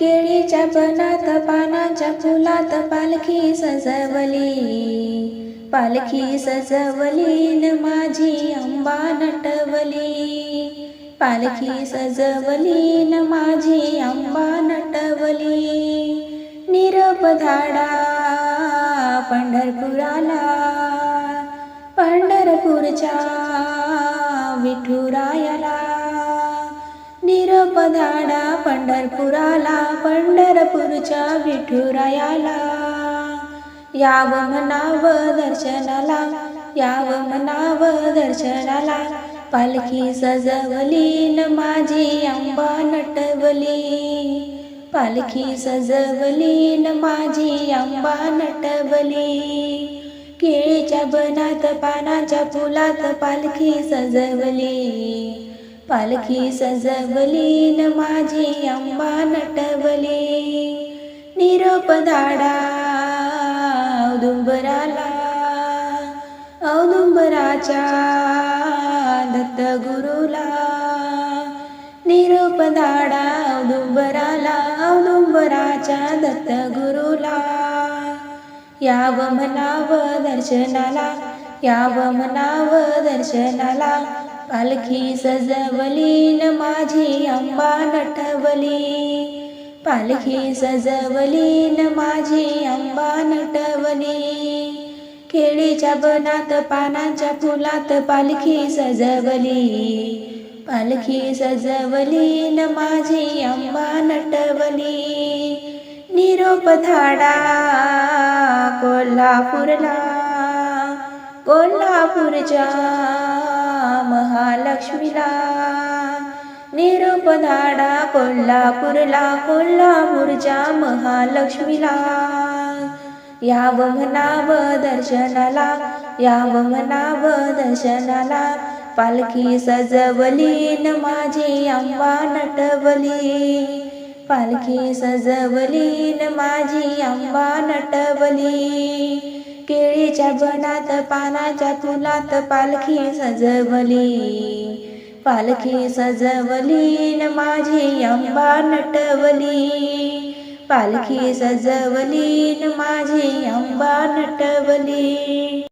केळीच्या बनात पानाच्या फुलात पालखी सजवली. पालखी सजवली माझी अंबा नटवली. पालखी सजवली माझी अंबा नटवली. निरोप धाडा पंढरपुराला. पंढरपूरच्या विठुरायाला निरोप धाडा पंढरपुराला पंढरपूरच्या विठुरायाला. याव म्हणाव दर्शनाला याव म्हणाव दर्शनाला. पालखी सजवली न माझी अंबा नटवली पालखी सजवली न माझी अंबा नटवली केळीच्या बनात पानाच्या फुलात पालखी सजवली पालखी सजवली न माझी अंबा नटवली. निरोप धाडा औदुंबराला. औदुंबराच्या दत्त गुरुला. निरोप धाडा औदुंबराला औदुंबराच्या दत्त गुरुला. याव म्हणाव दर्शनाला याव म्हणाव दर्शनाला. पालखी सजवली न माझी अंबा नटवली. पालखी सजवली न माझी अंबा नटवली. केळीच्या बनात पानाच्या फुलात पालखी सजवली. पालखी सजवली न माझी अंबा नटवली. निरोप धाडा कोल्हापूरला. कोल्हापूरच्या महालक्ष्मीला निरोप धाडा कोल्हापूरला कोल्हापूरच्या महालक्ष्मीला. याव म्हणाव दर्शनाला याव म्हणाव दर्शनाला. पालखी सजवली न माझी अंबा नटवली. पालखी सजवली न माझी अंबा नटवली. केळीच्या बनात पानाच्या फुलात पालखी सजवली. पालखी सजवली न माझी अंबा नटवली. पालखी सजवली न माझी अंबा नटवली.